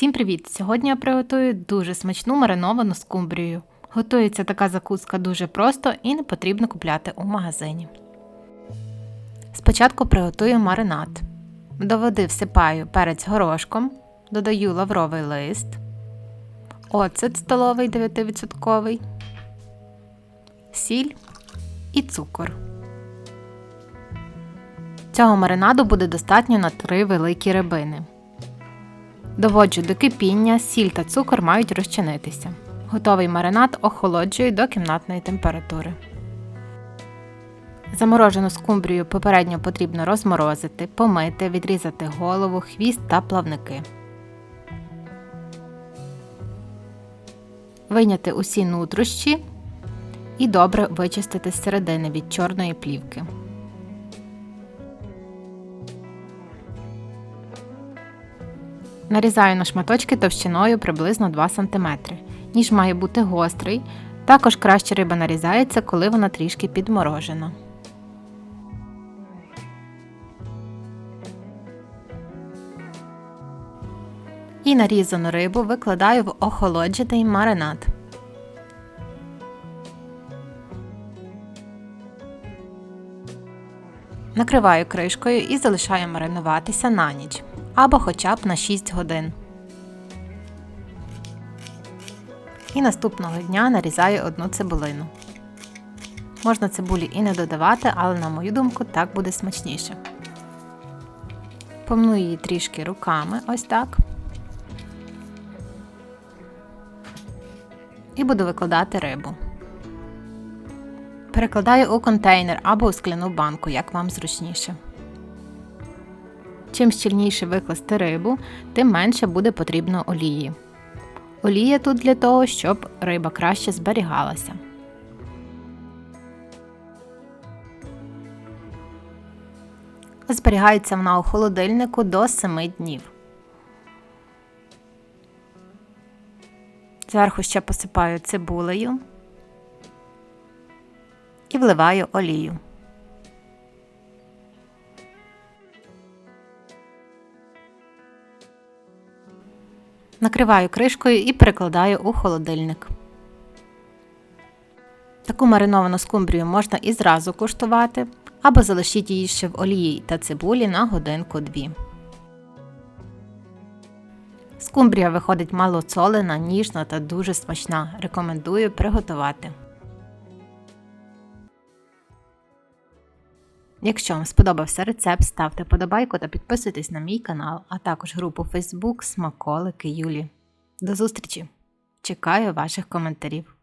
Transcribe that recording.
Всім привіт! Сьогодні я приготую дуже смачну мариновану скумбрію. Готується така закуска дуже просто і не потрібно купляти у магазині. Спочатку приготую маринад. До води всипаю перець горошком, додаю лавровий лист, оцет столовий 9%, сіль і цукор. Цього маринаду буде достатньо на 3 великі рибини. Доводжу до кипіння, сіль та цукор мають розчинитися. Готовий маринад охолоджую до кімнатної температури. Заморожену скумбрію попередньо потрібно розморозити, помити, відрізати голову, хвіст та плавники. Вийняти усі нутрощі і добре вичистити з середини від чорної плівки. Нарізаю на шматочки товщиною приблизно 2 см. Ніж має бути гострий. Також краще риба нарізається, коли вона трішки підморожена. І нарізану рибу викладаю в охолоджений маринад. Накриваю кришкою і залишаю маринуватися на ніч або хоча б на 6 годин. І наступного дня нарізаю одну цибулину. Можна цибулі і не додавати, але, на мою думку, так буде смачніше. Помну її трішки руками, ось так. І буду викладати рибу. Перекладаю у контейнер або у скляну банку, як вам зручніше. Чим щільніше викласти рибу, тим менше буде потрібно олії. Олія тут для того, щоб риба краще зберігалася. Зберігається вона у холодильнику до 7 днів. Зверху ще посипаю цибулею і вливаю олію. Накриваю кришкою і перекладаю у холодильник. Таку мариновану скумбрію можна і зразу куштувати, або залишіть її ще в олії та цибулі на годинку-дві. Скумбрія виходить малоцолена, ніжна та дуже смачна. Рекомендую приготувати. Якщо вам сподобався рецепт, ставте подобайку та підписуйтесь на мій канал, а також групу Facebook Смаколики Юлі. До зустрічі! Чекаю ваших коментарів.